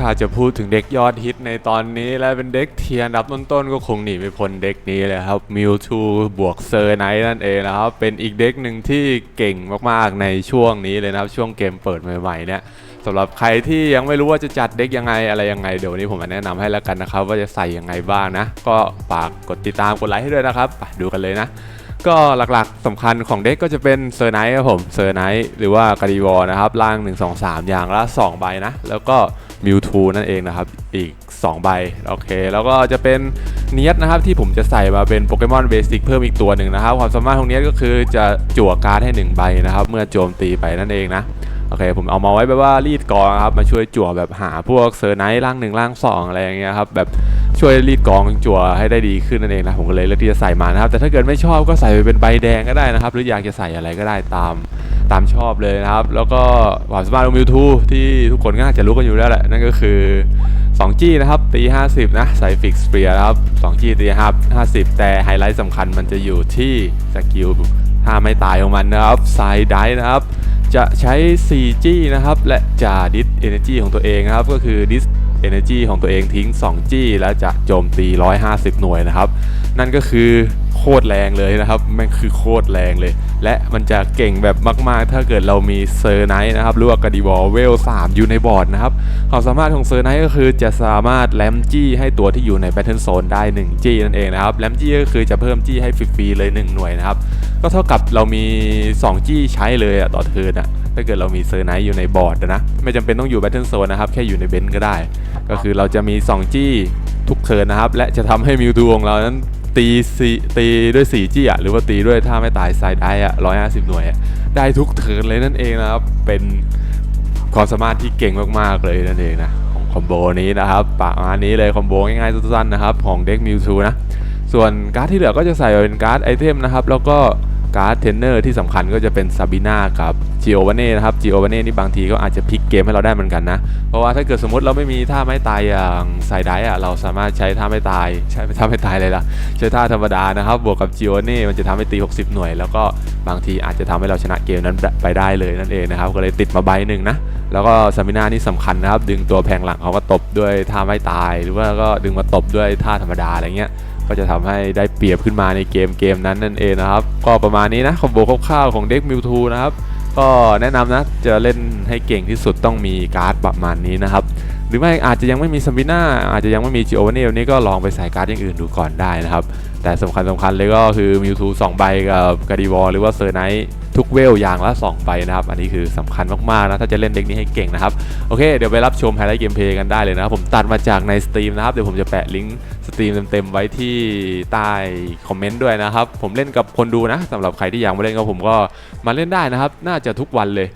ถ้าจะพูดถึงเด็กยอดฮิตในตอนนี้และเป็นเด็กเทียร์อันดับต้นๆก็คงหนีไม่พ้นเด็กนี้เลยครับมิวทูบวกเซอร์ไนท์นั่นเองนะครับ เป็นอีกเด็กหนึ่งที่เก่งมากๆในช่วงนี้เลยนะครับ ช่วงเกมเปิดใหม่ๆเนี่ยสำหรับใครที่ยังไม่รู้ว่าจะจัดเด็กยังไงอะไรยังไงเดี๋ยววันนี้ผมมาแนะนำให้แล้วกันนะครับ ว่าจะใส่ยังไงบ้างนะ ก็ฝากกดติดตามกดไลค์ให้ด้วยนะครับไปดูกันเลยนะก็หลักๆสำคัญของเด็กก็จะเป็นเซอร์ไนท์ครับผมเซอร์ไนท์หรือว่ากาดิวอนะครับล่าง 1 2 3 อย่างละ 2 ใบนะ แล้วก็ มิวทูนั่นเองนะครับ อีก 2 ใบ โอเค แล้วก็จะเป็นเนียสนะครับที่ผมจะใส่มาเป็นโปเกมอนเบสิกเพิ่มอีกตัวหนึ่งนะครับ ความสามารถของเนียสก็คือจะจั่วการ์ดให้ 1 ใบนะครับ เมื่อโจมตีไปนั่นเองนะโอเค ผมเอามาไว้แบบว่ารีดกองครับ มาช่วยจั่วแบบหาพวกเซอร์ไนท์ร่างหนึ่งร่างสองอะไรอย่างเงี้ยครับ แบบช่วยรีดกองจั่วให้ได้ดีขึ้นนั่นเองนะ ผมก็เลยเลือกที่จะใส่มานะครับ แต่ถ้าเกิดไม่ชอบก็ใส่ไปเป็นใบแดงก็ได้นะครับ หรืออยากจะใส่อะไรก็ได้ตาม ตามชอบเลยนะครับ แล้วก็ความสามารถของมิวทูที่ทุกคนก็น่าจะรู้กันอยู่แล้วแหละ นั่นก็คือ 2G นะครับตี 50 นะใส่ฟิกสเปียร์นะครับ 2G ตี50 แต่ไฮไลท์สำคัญมันจะอยู่ที่สกิลถ้าไม่ตายของมันนะครับไซด์ได้นะครับ จะใช้ 4G นะครับ และจะดิส Energy ของตัวเองนะครับ ก็คือดิส Energy ของตัวเองทิ้ง 2G แล้วจะโจมตี 150 หน่วยนะครับ นั่นก็คือโคตรแรงเลยนะครับแม่งคือโคตรแรงเลย และมันจะเก่งแบบมาก ๆ ถ้าเกิดเรามีเซอร์ไนท์นะครับหรือว่ากาดิวอลเวล3อยู่ในบอร์ดนะครับความสามารถของเซอร์ไนท์ก็คือจะสามารถแลมจี้ให้ตัวที่อยู่ในแบทเทิลโซนได้ 1G นั่นเองนะครับแลมจี้ก็คือจะเพิ่มจี้ให้ฟรีๆเลย 1 หน่วยนะครับก็เท่ากับเรามี 2G ใช้เลยอะต่อเทิร์นอะถ้าเกิดเรามีเซอร์ไนท์อยู่ในบอร์ดนะไม่จำเป็นต้องอยู่แบทเทิลโซนนะครับแค่อยู่ในเบนซ์ก็ได้ ก็คือเราจะมี 2G ทุกเทิร์นนะครับและจะทำให้มิวทูของเรานั้น ตีสี่ตีด้วย 4G อะหรือว่าตีด้วยถ้าไม่ตายไซด์ได้อะ150หน่วยอะได้ทุกเทิร์นเลยนั่นเองนะครับ เป็นความสามารถที่เก่งมากๆเลยนั่นเองนะของคอมโบนี้นะครับประมาณนี้เลยคอมโบง่ายๆสั้นๆนะครับของเด็กมิวทูนะส่วนการ์ดที่เหลือก็จะใส่เป็นการ์ดไอเทมนะครับแล้วก็ การ์ดเทนเนอร์ที่สำคัญก็จะเป็นซาบิน่ากับจิโอวาเน่นะครับจิโอวาเน่นี่บางทีก็อาจจะพลิกเกมให้เราได้เหมือนกันนะ เพราะว่าถ้าเกิดสมมติเราไม่มีท่าไม่ตายอย่างไซไดอะเราสามารถใช้ท่าไม่ตาย ใช้ท่าไม่ตายเลยล่ะ ใช้ท่าธรรมดานะครับ บวกกับจิโอเน่มันจะทำให้ตี 60 หน่วย แล้วก็บางทีอาจจะทำให้เราชนะเกมนั้นไปได้เลยนั่นเองนะครับก็เลยติดมาใบหนึ่งนะแล้วก็ซามิน่านี่สำคัญนะครับดึงตัวแพงหลังเขาก็ตบด้วยท่าไม่ตาย หรือว่าก็ดึงมาตบด้วยท่าธรรมดาอะไรเงี้ย ก็จะทำให้ได้เปรียบขึ้นมาในเกมเกมนั้นนั่นเองนะครับ ก็ประมาณนี้นะคอมโบคร่าวๆของเด็กมิวทูนะครับก็แนะนำนะจะเล่นให้เก่งที่สุดต้องมีการ์ดประมาณนี้นะครับ หรือไม่อาจจะยังไม่มีซัมบิน่าอาจจะยังไม่มีจิโอวาเนลนี่ก็ลองไปใส่การ์ดอย่างอื่นดูก่อนได้นะครับ แต่สำคัญสำคัญเลยก็คือมิวทูสองใบกับกาดิวอลหรือว่าเซอร์ไนท์ ทุกเวลอย่างละ2ใบนะครับ อันนี้คือสำคัญมากๆนะถ้าจะเล่นเด็กนี้ให้เก่งนะครับ โอเค เดี๋ยวไปรับชมไฮไลท์เกมเพลย์กันได้เลยนะครับ ผมตัดมาจากในสตรีมนะครับ เดี๋ยวผมจะแปะลิงก์สตรีมเต็มๆไว้ที่ใต้คอมเมนต์ด้วยนะครับ ผมเล่นกับคนดูนะสำหรับใครที่อยากมาเล่นกับผมก็มาเล่นได้นะครับ น่าจะทุกวันเลย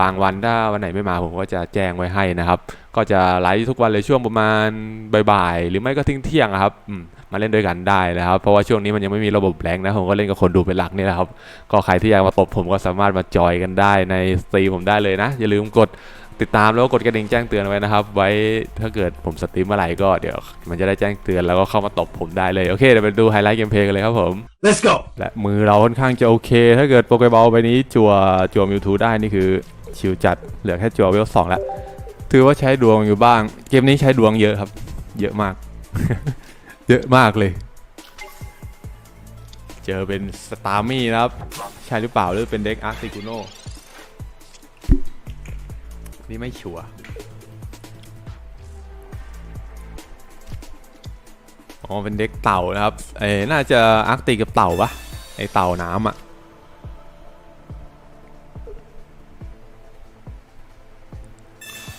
บางวันถ้าวันไหนไม่มาผมก็จะแจ้งไว้ให้นะครับ ก็จะไลฟ์ทุกวันเลยช่วงประมาณบ่ายๆหรือไม่ก็ทิ้งเที่ยงๆครับอื มมาเล่นด้วยกันได้นะครับ เพราะว่าช่วงนี้มันยังไม่มีระบบแรงนะ ผมก็เล่นกับคนดูเป็นหลักนี่แหละครับ ก็ใครที่อยากมาตบผมก็สามารถมาจอยกันได้ในสตรีมผมได้เลยนะ อย่าลืมกดติดตามแล้วก็กดกระดิ่งแจ้งเตือนไว้นะครับ ไว้ถ้าเกิดผมสตรีมเมื่อไหร่ก็เดี๋ยวมันจะได้แจ้งเตือนแล้วก็เข้ามาตบผมได้เลย โอเคเดี๋ยวไปดูไฮไลท์เกมเพลย์กันเลยครับผม Let's go. และมือเราค่อนข้างจะโอเค ถ้าเกิดโปเกบอลใบนี้จัวจัวมิวทูได้นี่คือชิวจัดเหลือแค่จัวเวลสองแล้วถือว่าใช้ดวงอยู่บ้าง เกมนี้ใช้ดวงเยอะครับ เยอะมาก เยอะมากเลย เจอเป็นสตาร์มี่นะครับ ใช่หรือเปล่าหรือเป็นเด็กอาร์ติกูโนนี่ไม่ชัวร์อ๋อเป็นเด็กเต่านะครับเอ้น่าจะอาร์กติกกับเต่าปะไอเต่าน้ำอะ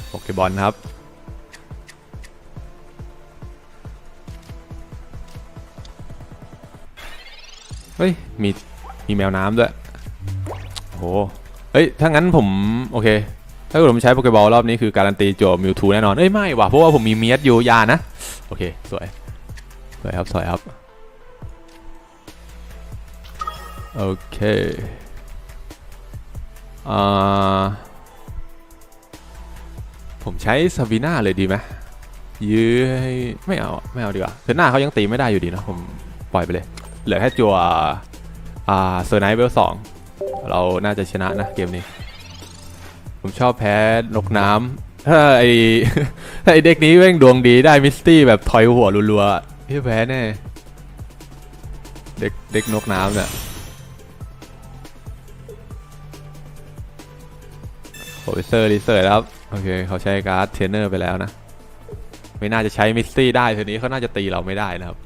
โปเกบอลครับ เฮ้ย มีมีแมวน้ำด้วยโหเฮ้ย ถ้างั้นผม โอเค ถ้าเกิดผมใช้โปเกบอลรอบนี้คือการันตีจั่วมิวทูแน่นอน เอ้ย ไม่ว่ะ เพราะว่าผมมีเมียสอยู่ยานะ โอเค สวย สวยครับ สวยครับ โอเค อ่า ผมใช้ซาบีน่าเลยดีไหมยื้อให้ไม่เอา ไม่เอาดีกว่าเซน่าเขายังตีไม่ได้อยู่ดีนะ ผมปล่อยไปเลย เหลือแค่จัวอ่าเซอร์ไนท์เวลสองเราน่าจะชนะนะเกมนี้ ผมชอบแพ้นกน้ถ้าไอถ้าไอเด็กนี้แม่งดวงดีได้มิสตี้แบบถอยหัวรัวๆพี่แพ้แน่เด็กเด็กนกน้ำเนี่ยโปรเซอร์รีเสิร์ชครับ โอเค เขาใช้การ์ดเทรนเนอร์ไปแล้วนะ ไม่น่าจะใช้มิสตี้ได้ทีนี้เขาน่าจะตีเราไม่ได้นะครับ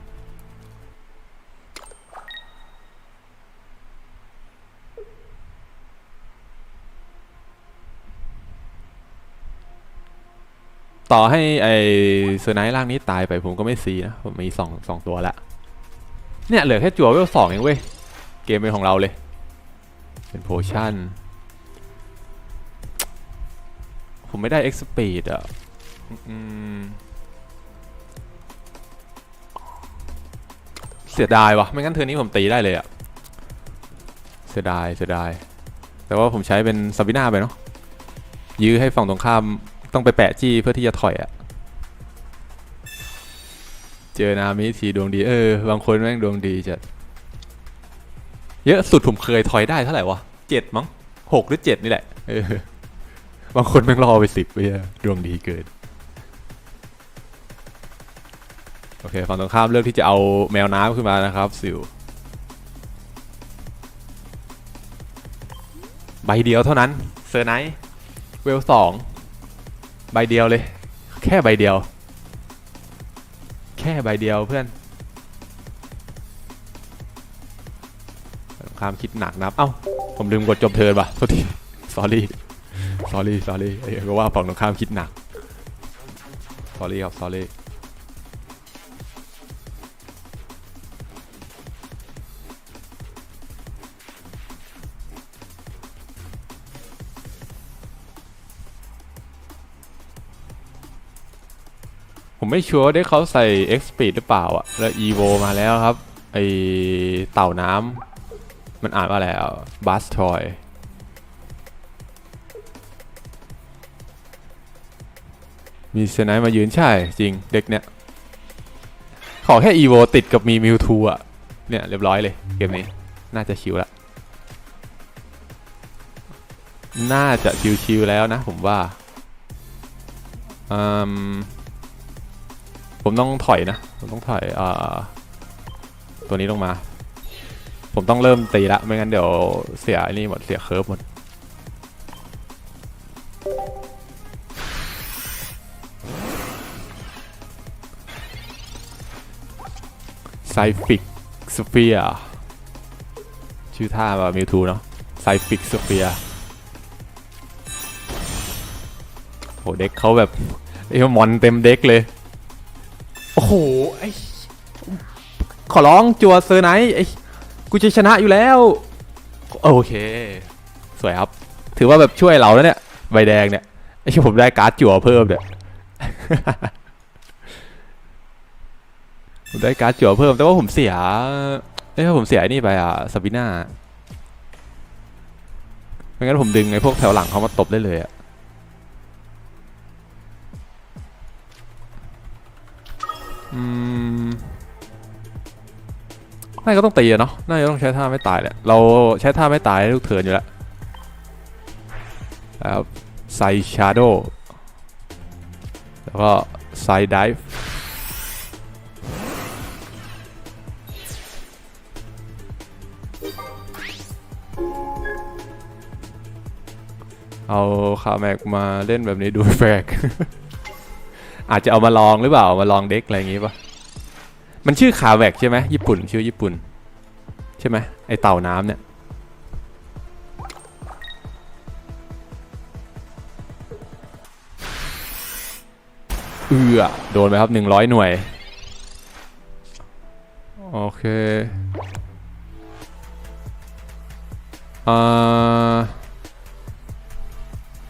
ต่อให้ไอเซอร์ไนท์ร่างนี้ตายไปผมก็ไม่ซีนะ ผมมีสองสองตัวแล้วเนี่ยเหลือแค่จั่วเวลสองเองเว้ย เกมเป็นของเราเลย เป็นโพชั่น ผมไม่ได้เอ็กซ์ปีดอะเสียดายวะไม่งั้นเทอร์นี้ผมตีได้เลยอะเสียดายเสียดาย แต่ว่าผมใช้เป็นซาบิน่าไปเนาะยื้อให้ฝั่งตรงข้าม ต้องไปแปะจี้เพื่อที่จะถอยอะเจอนามิทีดวงดีเออบางคนแม่งดวงดีจัดเยอะสุดผมเคยถอยได้เท่าไหร่วะเจ็ดมั้งหกหรือเจ็ดนี่แหละเออบางคนแม่งรอไปสิบไปอะดวงดีเกินโอเคฝั่งตรงข้ามเลือกที่จะเอาแมวน้ำขึ้นมานะครับสิวใบเดียวเท่านั้นเซอร์ไนท์เวลสอง ใบเดียวเลย แค่ใบเดียว แค่ใบเดียวเพื่อนความคิดหนักนะเอ้า ผมลืมกดจบเทิร์นป่ะโทษที sorry sorry sorry เอ้ยก็ว่าฝั่งตรงข้ามคิดหนัก sorry ครับ sorry ผมไม่ชัวร์ได้เขาใส่ X Speed หรือเปล่าอะแล้ว Evo มาแล้วครับ ไอเต่าน้ำมันอ่านว่าอะไรอะ Bus Toy มีเซนไนมายืนใช่จริงเด็กเนี่ย ขอแค่ Evo ติดกับมี Mewtwo อะเนี่ยเรียบร้อยเลยเกมนี้ น่าจะชิวละ น่าจะชิวๆแล้วนะผมว่าอืม ผมต้องถอยนะ ผมต้องถอยอ่าตัวนี้ลงมา ผมต้องเริ่มตีละ ไม่งั้นเดี๋ยวเสียไอ้นี่หมด เสียเคิร์ฟหมด ไซฟิกสเฟียชื่อท่าว่ามิวทูเนาะ ไซฟิกสเฟียโหเด็กเขาแบบไอ้มอนเต็มเด็กเลย โอ้โหไอ้ขอร้องจัวเซอร์ไนท์ไอ้กูจะชนะอยู่แล้ว โอเค สวยครับ ถือว่าแบบช่วยเราแล้วเนี่ย ใบแดงเนี่ยไอ้ที่ผมได้การ์ดจั่วเพิ่มเนี่ยผมได้การ์ดจั่วเพิ่มแต่ว่าผมเสียเอ้ยผมเสียนี่ไปอะซาบิน่าไม่งั้นผมดึงไอ้พวกแถวหลังเขามาตบได้เลยอะ อืมน่าจะต้องตีอะเนาะน่าจะต้องใช้ท่าไม่ตายแหละ เราใช้ท่าไม่ตายได้ทุกเทินอยู่แล้วแล้วไซชาโดแล้วก็ไซดิฟเอาคาแม็กมาเล่นแบบนี้ดูแปลก อาจจะเอามาลองหรือเปล่ามาลองเด็กอะไรอย่างงี้ปะมันชื่อคาแวกใช่ไหมญี่ปุ่นชื่อญี่ปุ่น ใช่ไหมไอเต่าน้ำเนี่ยเอือโดนไปครับหนึ่งร้อยหน่วย โอเคอ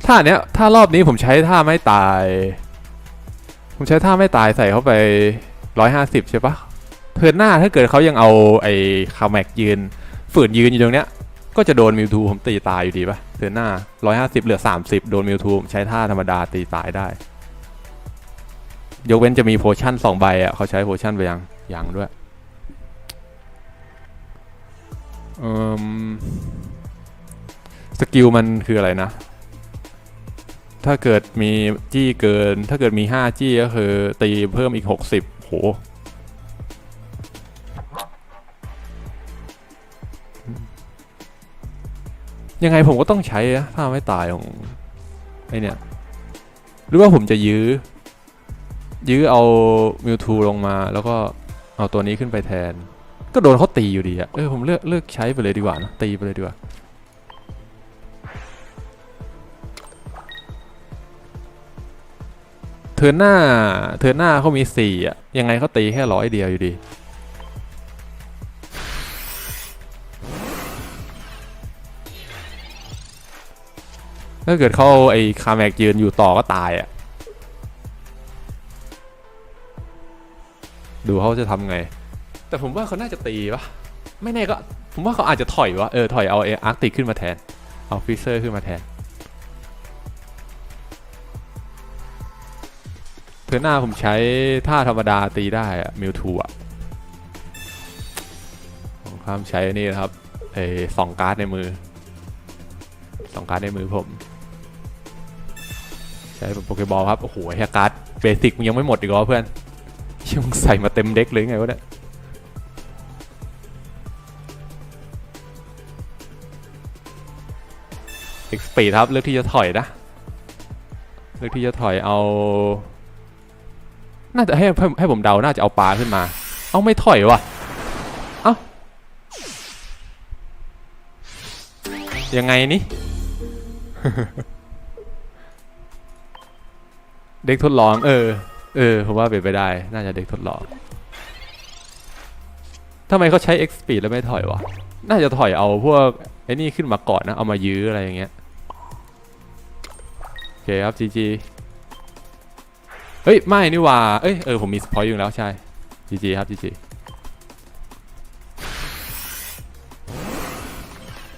ท่าเนี้ยถ้ารอบนี้ผมใช้ท่าไม่ตาย ผมใช้ท่าไม่ตายใส่เข้าไปร้อยห้าสิบใช่ปะเทิร์นหน้าถ้าเกิดเขายังเอาไอ้คาแม็กยืน ฝืนยืนอยู่ตรงเนี้ย ก็จะโดนมิวทูผมตีตายอยู่ดีปะเทิร์นหน้าร้อยห้าสิบเหลือสามสิบโดนมิวทูผมใช้ท่าธรรมดาตีตายได้ ยกเว้นจะมีโพชั่นสองใบอะเขาใช้โพชั่นไปยังยังด้วยอ่มสกิลมันคืออะไรนะ ถ้าเกิดมีจี้เกิน ถ้าเกิดมีห้าจี้ก็คือ ตีเพิ่มอีกหกสิบโห ยังไงผมก็ต้องใช้อะถ้าไม่ตายของไอเนี่ย หรือว่าผมจะยื้อ ยื้อเอามิวทูลงมาแล้วก็เอาตัวนี้ขึ้นไปแทน ก็โดนเขาตีอยู่ดีอะเออผมเลือกเลือกใช้ไปเลยดีกว่านะตีไปเลยดีกว่า เทิร์หน้าเทิร์หน้าเขามีสี่อะยังไงเขาตีแค่ร้อยเดียวอยู่ดี ถ้าเกิดเขาไอ้คาแมกยืนอยู่ต่อก็ตายอะดูเขาจะทำไง แต่ผมว่าเขาน่าจะตีปะไม่แน่ก็ ผมว่าเขาอาจจะถอยวะ เออ ถอยเอาไอ้อาร์ติกขึ้นมาแทน เอาฟิเซอร์ขึ้นมาแทน เธอหน้าผมใช้ท่าธรรมดาตีได้อะมิวทูอะผมข้ามใช้นี่นะครับไอ้สองการ์ดในมือสองการ์ดในมือผม ใช้เป็นโปเกบอลครับ โอ้โหแค่การ์ดเบสิกมันยังไม่หมดอีกเหรอเพื่อนยังใส่มาเต็มเด็กเลยไงวะเนี่ยเอ็กซ์ปีดครับ เลือกที่จะถอยนะ เลือกที่จะถอยเอา น่าจะให้ให้ให้ผมเดา น่าจะเอาปลาขึ้นมา เอาไม่ถอยวะเอ้ายังไงนี่ เด็กทดลอง เออ เออ ผมว่าเป็นไปได้ น่าจะเด็กทดลองทำไมเขาใช้ X speed แล้วไม่ถอยวะ น่าจะถอยเอาพวกไอ้นี่ขึ้นมาก่อนนะ เอามายื้ออะไรอย่างเงี้ย โอเคครับ GG เฮ้ย ไม่นี่ว่า เอ้ย เออ ผมมีพอยอยู่แล้วใช่ GG ครับ GG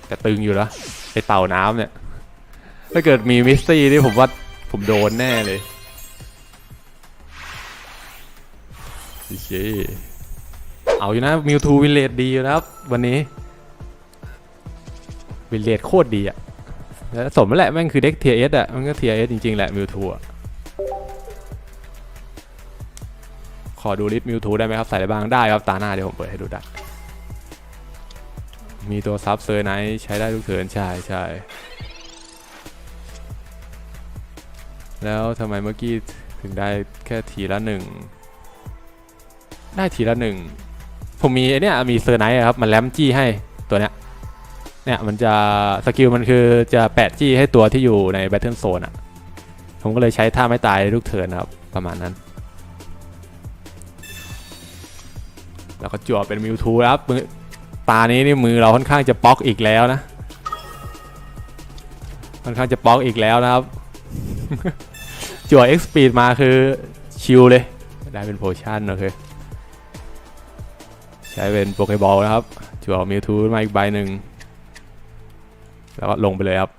แต่ตึงอยู่แล้วไอเต่าน้ำเนี่ย ถ้าเกิดมีมิสซี่นี่ผมว่าผมโดนแน่เลย GG เอาอยู่นะมิวทูวินเลดดีอยู่นะครับ วันนี้ วินเลดโคตรดีอะแล้วสมแล้วแหละแม่งคือเด็กเทียเอสอะมันก็เทียเอสจริงๆแหละมิวทูอะ อดูลิสต์มิวทูได้ไหมครับ ใส่ได้บ้างได้ครับ ตาหน้าเดี๋ยวผมเปิดให้ดูได้ มีตัวซับเซอร์ไนท์ใช้ได้ทุกเทินใช่ใช่แล้วทำไมเมื่อกี้ถึงได้แค่ทีละหนึ่งได้ทีละหนึ่งผมมีเนี้ยมีเซอร์ไนท์ครับ มันแลมจี้ให้ตัวเนี้ยเนี่ยมันจะสกิลมันคือจะแปะจี้ให้ตัวที่อยู่ในแบทเทิลโซนอะ ผมก็เลยใช้ท่าไม่ตายทุกเทินครับ ประมาณนั้น แล้วก็จั่วเป็นมิวทูครับมือตานี้นี่มือเราค่อนข้างจะป๊อกอีกแล้วนะ ค่อนข้างจะป๊อกอีกแล้วนะครับ จั่ว X Speed มาคือชิลเลย ได้เป็นโพชั่นโอเค ใช้เป็นโปเกบอลนะครับ จั่วมิวทูมาอีกใบหนึ่ง แล้วก็ลงไปเลยครับ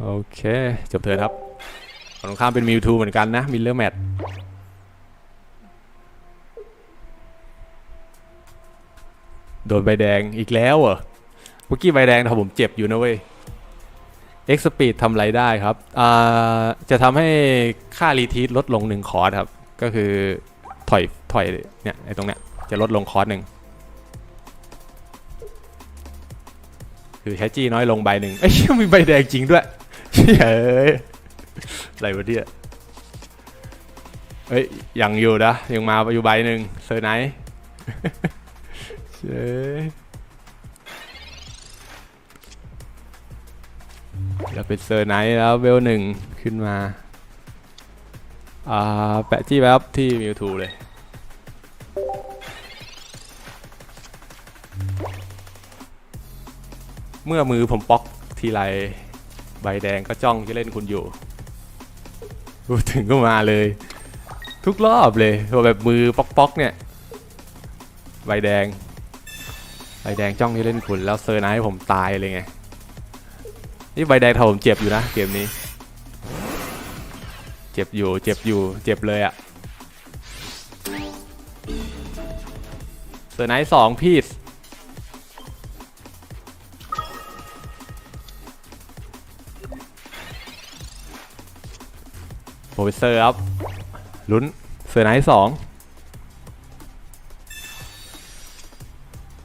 โอเค จบเทิร์นครับฝั่งตรงข้ามเป็นมิวทูเหมือนกันนะมิลเลอร์แมท โดนใบแดงอีกแล้วเหรอเมื่อกี้ใบแดงทำผมเจ็บอยู่นะเว้ย X Speed ทำไรได้ครับอ่าจะทำให้ค่ารีทีทลดลงหนึ่งคอร์สครับ ก็คือถอยถอยเนี่ยไอ้ตรงเนี้ยจะลดลงคอร์สหนึ่งคือใช้จี้น้อยลงใบหนึ่งเอ้ยมีใบแดงจริงด้วยเชี่ยเอ้ยอะไรวะเนี่ยเอ้ยยังอยู่นะยังมาอยู่ใบหนึ่งเซอร์ไนท์ ยแล้วเป็นเซอร์ไนท์แล้วเวลหนึ่งขึ้นมา อ่า แปะจี้แป๊บที่มิวทูเลย เมื่อมือผมป๊อกทีไร ใบแดงก็จ้องจะเล่นคุณอยู่พูดถึงก็มาเลย ทุกรอบเลยพอแบบมือป๊อกๆเนี่ย ใบแดง แดงจ้องที่เล่นคุณแล้วเซอร์ไนท์ผมตายเลยไง นี่ใบแดงทำผมเจ็บอยู่นะเกมนี้ เจ็บอยู่เจ็บอยู่เจ็บเลยอะเซอร์ไนท์สองพีซรเฟสเซอร์ครับลุ้นเซอร์ไนท์สอง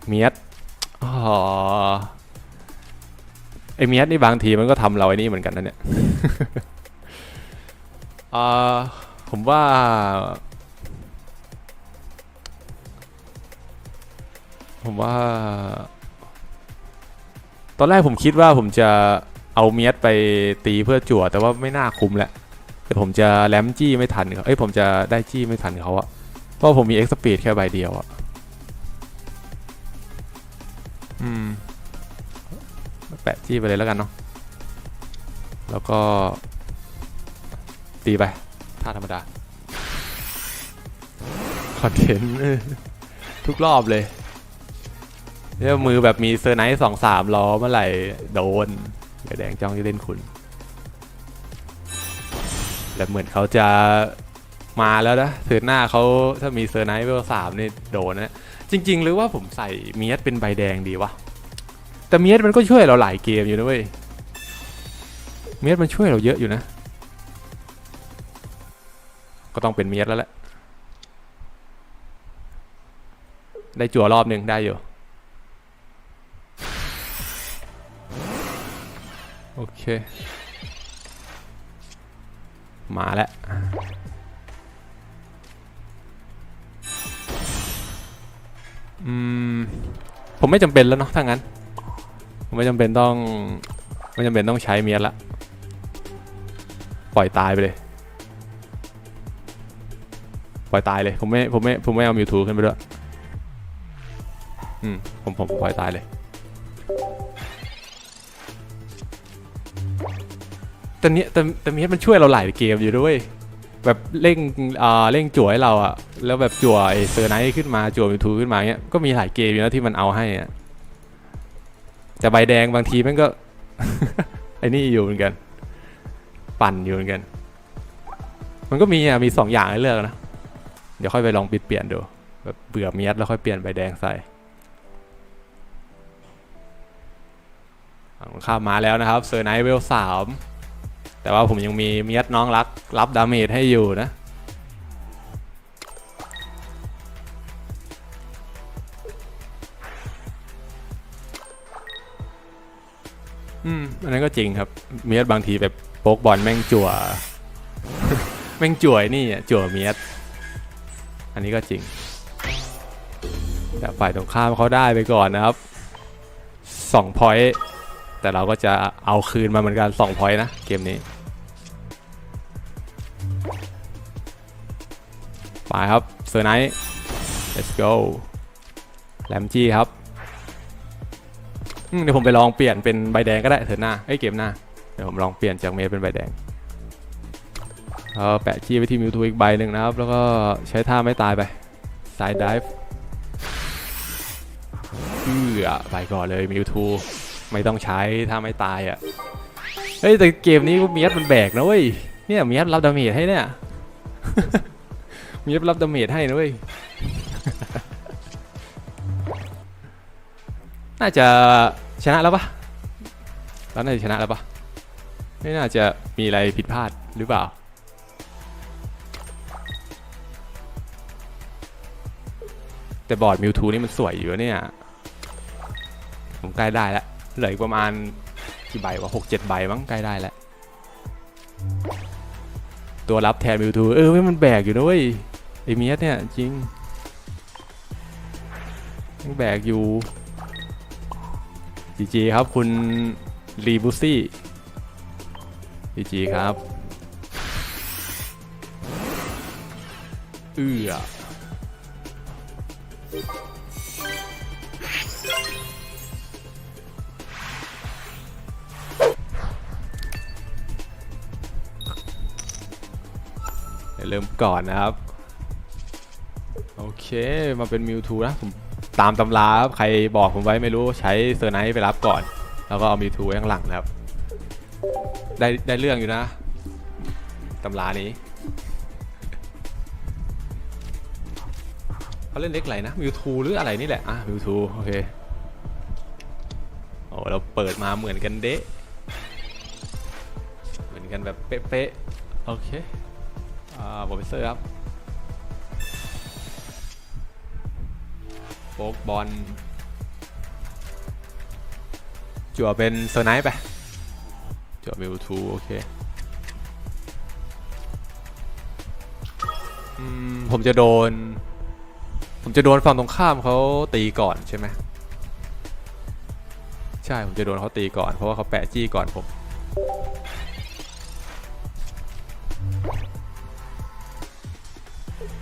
เมียด อ๋อไอเมียดนี่บางทีมันก็ทำเราไอ้นี่เหมือนกันนะเนี่ยอ่าผมว่า ผมว่า ตอนแรกผมคิดว่าผมจะเอาเมียดไปตีเพื่อจั่วแต่ว่าไม่น่าคุ้มแหละแต่ผมจะแลมจี้ไม่ทันเขาเอ้ยผมจะได้จี้ไม่ทันเขาอะเพราะผมมีเอ็กซ์ปีดแค่ใบเดียวอะ อืม แปะจี้ไปเลยแล้วกันเนาะ แล้วก็ ตีไป ท่าธรรมดา คอนเทนต์ ทุกรอบเลยเนี่ยมือแบบมีเซอร์ไนท์สองสามล้อเมื่อไหร่โดนเดี๋ยวแดงจ้องจะเล่นคุณแล้วเหมือนเขาจะมาแล้วนะเทิร์นหน้าเขาถ้ามีเซอร์ไนท์เวลสามนี่โดนนะ จริง ๆ หรือว่าผมใส่เมียสเป็นใบแดงดีวะ แต่เมียสมันก็ช่วยเราหลายเกมอยู่นะเว้ย เมียสมันช่วยเราเยอะอยู่นะ ก็ต้องเป็นเมียสแล้วแหละ ได้จั่วรอบหนึ่งได้อยู่ โอเค มาแล้ว อืมผมไม่จำเป็นแล้วเนาะถ้างั้น ผมไม่จำเป็นต้อง ไม่จำเป็นต้องใช้เมียละปล่อยตายไปเลย ปล่อยตายเลย ผมไม่ ผมไม่ ผมไม่เอามิวทูขึ้นไปด้วย อืม ผม ผมปล่อยตายเลย แต่เนี้ยแต่แต่เมียมันช่วยเราหลายเกมอยู่ด้วย แบบเร่งอ่าเร่งจั่วให้เราอะแล้วแบบจั่วไอเซอร์ไนท์ขึ้นมาจั่วมิทูขึ้นมาเงี้ยก็มีหลายเกมอยู่นะที่มันเอาให้อะแต่ใบแดงบางทีมันก็ ไอ้นี่อยู่เหมือนกัน ปั่นอยู่เหมือนกัน มันก็มีอะมีสองอย่างให้เลือกนะ เดี๋ยวค่อยไปลองปิดเปลี่ยนดูแบบเบื่อเมียสแล้วค่อยเปลี่ยนใบแดงใส่ข้ามมาแล้วนะครับเซอร์ไนท์เวลสาม แต่ว่าผมยังมีเมียสน้องรัก รับดาเมจให้อยู่นะ อืม อันนั้นก็จริงครับ เมียสบางทีแบบโป๊กบอลแม่งจั่ว แม่งจั่วไอ้นี่อะจั่วเมียสอันนี้ก็จริง แต่ฝ่ายตรงข้ามเขาได้ไปก่อนนะครับ2 point แต่เราก็จะเอาคืนมาเหมือนกัน2 point นะ เกมนี้ ไปครับเซอร์ไนท์ let's go แลมจี้ครับเดี๋ยวผมไปลองเปลี่ยนเป็นใบแดงก็ได้เถอะหน้าไอ้เกมหน้า เดี๋ยวผมลองเปลี่ยนจากเมย์เป็นใบแดงเอาแปะจี้ไปที่มิวทูอีกใบหนึ่งนะครับ แล้วก็ใช้ท่าไม่ตายไปสายดิฟเอื้อไปก่อนเลยมิวทูไม่ต้องใช้ถ้าไม่ตายอะ เฮ้ย แต่เกมนี้เมียสมันแบกนะเว้ย เนี่ยเมียสรับดาเมจให้เนี่ย มีรับดาเมจให้นะเว้ย น่าจะชนะแล้วปะแล้วน่าจะชนะแล้วปะไม่น่าจะมีอะไรผิดพลาดหรือเปล่า แต่บอร์ดมิวทูนี่มันสวยอยู่เนี่ย ผมใกล้ได้แล้ว เหลืออีกประมาณกี่ใบวะหกเจ็ดใบมั้งใกล้ได้แล้ว ตัวรับแทนมิวทูเออไม่มันแบกอยู่นะเว้ย ไอเมียสเนี่ยจริงยังแบกอยู่จีจีครับคุณรีบูซี่จีจีครับเอือเดี๋ยวเริ่มก่อนนะครับ มาเป็นมิวทูนะผมตามตำราครับใครบอกผมไว้ไม่รู้ใช้เซอร์ไนท์ไปรับก่อน แล้วก็เอามิวทูไว้ข้างหลังนะครับ ได้ได้เรื่องอยู่นะตำรานี้เขาเล่นเล็กไหลนะมิวทูหรืออะไรนี่แหละอะมิวทูโอเคโอ้เราเปิดมาเหมือนกันเดะเหมือนกันแบบเป๊ะๆโอเคอ่าโปรเฟสเซอร์ครับ โป๊กบอลจั่วเป็นเซอร์ไนท์ไปจั่วเบลทูโอเคอผมจะโดน ผมจะโดนฝั่งตรงข้ามเขาตีก่อนใช่ไหมใช่ ผมจะโดนเขาตีก่อน เพราะว่าเขาแปะจี้ก่อนผม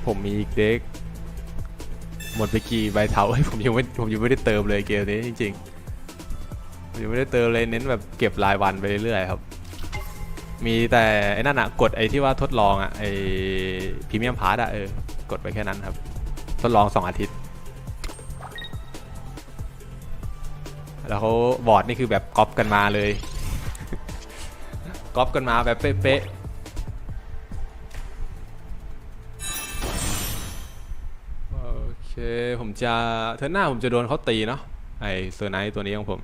ผมมีอีกเด็ก หมดไปกี่ใบเทาเฮ้ผมยังไม่ผมยังไม่ได้เติมเลยเกมนี้จริงๆผมยังไม่ได้เติมเลยเน้นแบบเก็บรายวันไปเรื่อยๆครับ มีแต่ไอ้นั่นอะกดไอ้ที่ว่าทดลองอะไอ้พรีเมียมพาร์ตอะเออกดไปแค่นั้นครับ ทดลอง 2 อาทิตย์ แล้วเขาบอร์ดนี่คือแบบก๊อปกันมาเลยก๊อปกันมาแบบเป๊ะๆ อเคผมจะเทอร์นหน้าผมจะโดนเขาตีเนาะไอเซอร์ไนท์ตัวนี้ของผม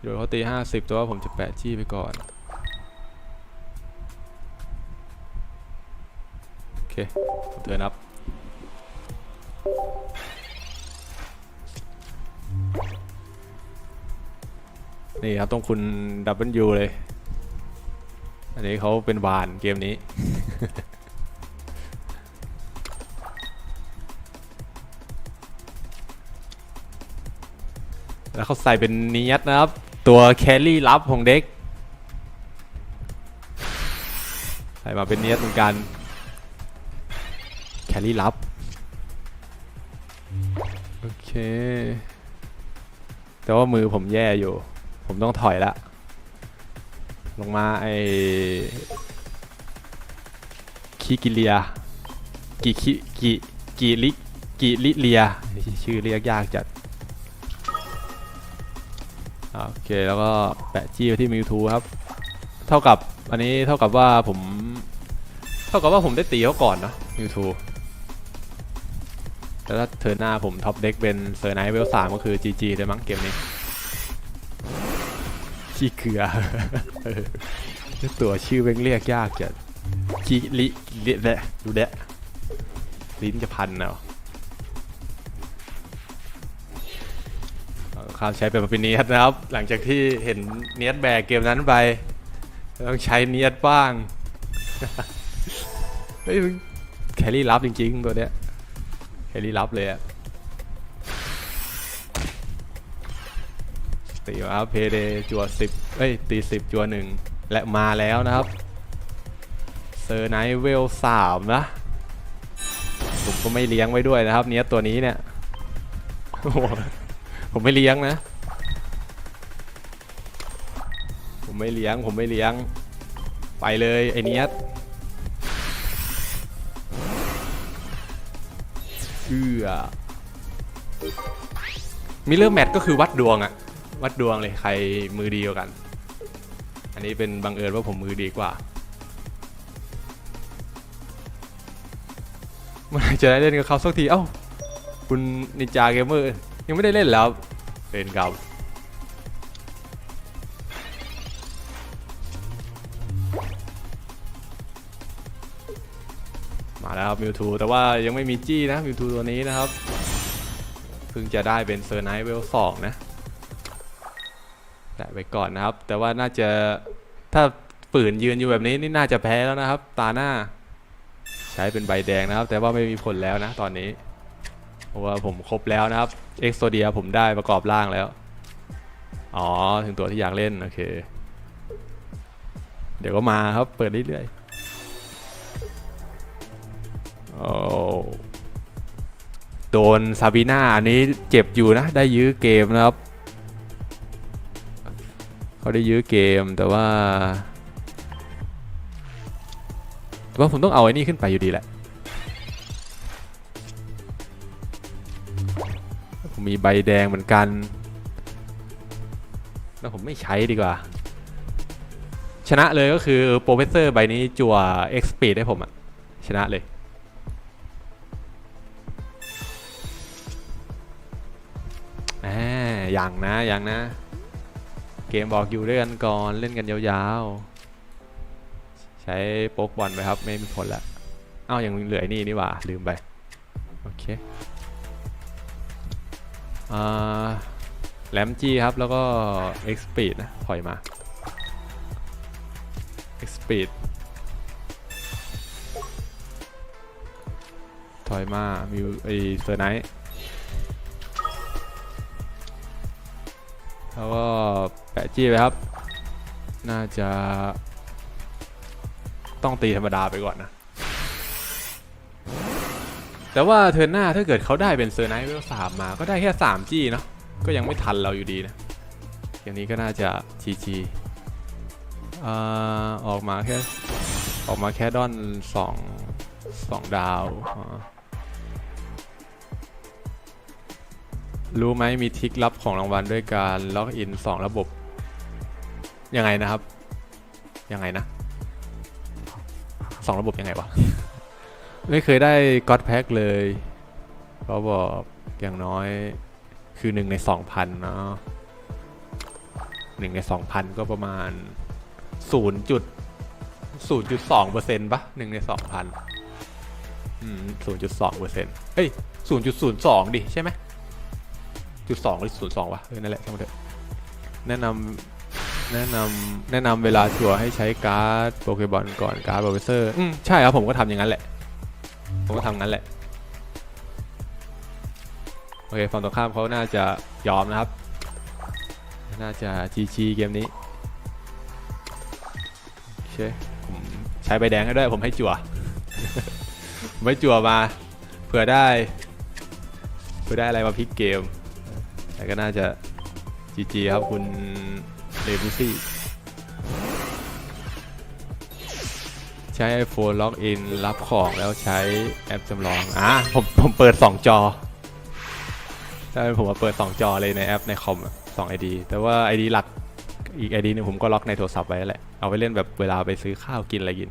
โดนเขาตี50แต่ว่าผมจะแปะจี้ไปก่อนโอเคเทิร์นอัพนี่ครับต้องคุณดับเบิลยูเลย อันนี้เขาเป็นวานเกมนี้ แล้วเขาใส่เป็นเนียดนะครับ ตัวแคลรี่ลับของเด็ก ใส่มาเป็นเนียดเหมือนกัน แคลรี่ลับ โอเค แต่ว่ามือผมแย่อยู่ ผมต้องถอยละ ลงมาไอ้คิกิเลียกิคิกิกิลิกิลิเลีย ชื่อเรียกยากจัด โอเคแล้วก็แปะจี้ไปที่มิวทูครับ เท่ากับอันนี้เท่ากับว่าผม เท่ากับว่าผมได้ตีเขาก่อนเนะมิวทูแล้วถ้าเทิร์หน้าผมท็อปเด็กเป็นเซอร์ไนท์เวลสามก็คือ GG เลยมั้งเกมนี้ขี้เกลือเออตัวชื่อเว้งเรียกยากจัดกิลิเละแดะดูแดะลิ้นจะพันเนาะ ข้ามใช้เป็นเป็นเนียดนะครับ หลังจากที่เห็นเนียดแบกเกมนั้นไป ต้องใช้เนียดบ้างเฮ้ยแครี่รับจริงๆตัวเนี้ยแครี่รับเลยอะตีมาเพเดจัวสิบเอ้ยตีสิบจัวหนึ่งและมาแล้วนะครับ เซอร์ไนท์เวลสามนะผมก็ไม่เลี้ยงไว้ด้วยนะครับ เนียตัวนี้เนี่ยโอ้ ผมไม่เลี้ยงนะ ผมไม่เลี้ยง ผมไม่เลี้ยง ไปเลยไอเนี้ยเชื่อมิเลอร์แมทก็คือวัดดวงอะวัดดวงเลยใครมือดีกว่ากัน อันนี้เป็นบังเอิญว่าผมมือดีกว่าเมื่อจะได้เล่นกับเขาสักที เอ้า คุณนินจาเกมเมอร์ ยังไม่ได้เล่นแล้วเป็นกับมาแล้วครับมิวทูแต่ว่ายังไม่มีจี้นะมิวทูตัวนี้นะครับเพิ่งจะได้เป็นเซอร์ไนท์เวลสองนะแต่ไปก่อนนะครับ แต่ว่าน่าจะถ้าปืนยืนอยู่แบบนี้นี่น่าจะแพ้แล้วนะครับ ตาหน้า ใช้เป็นใบแดงนะครับ แต่ว่าไม่มีผลแล้วนะตอนนี้ เพราะว่าผมครบแล้วนะครับเอ็กโซเดียผมได้ประกอบร่างแล้ว อ๋อ ถึงตัวที่อยากเล่น โอเค เดี๋ยวก็มาครับ เปิดเรื่อยๆโอ้โดนซาบีนาอันนี้เจ็บอยู่นะ ได้ยื้อเกมนะครับ เขาได้ยื้อเกมแต่ว่าแต่ว่าผมต้องเอาไอ้นี่ขึ้นไปอยู่ดีแหละ มีใบแดงเหมือนกัน แล้วผมไม่ใช้ดีกว่า ชนะเลยก็คือโปรเฟสเซอร์ใบนี้จั่ว X Speed ให้ผมอะชนะเลยแหมอย่างนะ อย่างนะ เกมบอกอยู่ด้วยกันก่อน เล่นกันยาวๆ ใช้โป๊กบอลไปครับ ไม่มีผลละ เอ้ายังเหลือไอ้นี่นี่ว่า ลืมไป โอเค แลมจีครับ แล้วก็ X speed นะ ถอยมา X speed ถอยมามิวไอเซอร์ไนท์แล้วก็แปะจี้ไปครับ น่าจะ ต้องตีธรรมดาไปก่อนนะ แต่ว่าเทิร์นหน้าถ้าเกิดเขาได้เป็นเซอร์ไนท์เวลสามมาก็ได้แค่3จี้เนาะก็ยังไม่ทันเราอยู่ดีนะอย่างนี้ก็น่าจะ GG อ่าออกมาแค่ออกมาแค่ดอนสองสองดาวรู้ไหมมีทิกลับของรางวัลด้วยการล็อกอิน2ระบบ ยังไงนะครับ ยังไงนะสองระบบยังไงวะ ไม่เคยได้ก็ d แพ็กเลยเขาบอกอย่างน้อยคือหนึ่งในสองพันเนาะหนึ่งในสองพันก็ประมาณศูนย์จุดศูนย์จุดสองเปอร์เซ็นต์ปะหนึ่งในสองพันอืมศูนย์จุดสองเปอร์เซ็นต์เอ้ยศูนย์จุดศูนย์สองดิใช่ไหมจุดสองหรือศูนย์สองวะเออนั่นแหละช่างมันเถอะแนะนำแนะนำแนะนำเวลาชัวร์ให้ใช้การ์ดโปเกบอลก่อนการ์ดโปรเฟสเซอร์ อืมใช่ครับผมก็ทำอย่างนั้นแหละ ผมก็ทำงั้นแหละ โอเคฝั่งตรงข้ามเขาน่าจะยอมนะครับ น่าจะ GG เกมนี้โอเคผมใช้ใบแดงให้ด้วยผมให้จั่วผมให้จั่วมาเผื่อได้เผื่อได้อะไรมาพลิกเกม แต่ก็น่าจะ GG ครับคุณเลบูซี่ ช้ iPhone ล็อกอินรับของแล้วใช้แอปจำลอง อะผมผมเปิด 2 จอใช่ผมมาเปิด 2 จอเลยในแอปในคอมองไอง ID แต่ว่า ID หลักอีก ID หนึงผมก็ล็อกในโทรศัพท์ไว้แหละ เอาไปเล่นแบบเวลาไปซื้อข้าวกินอะไรกิน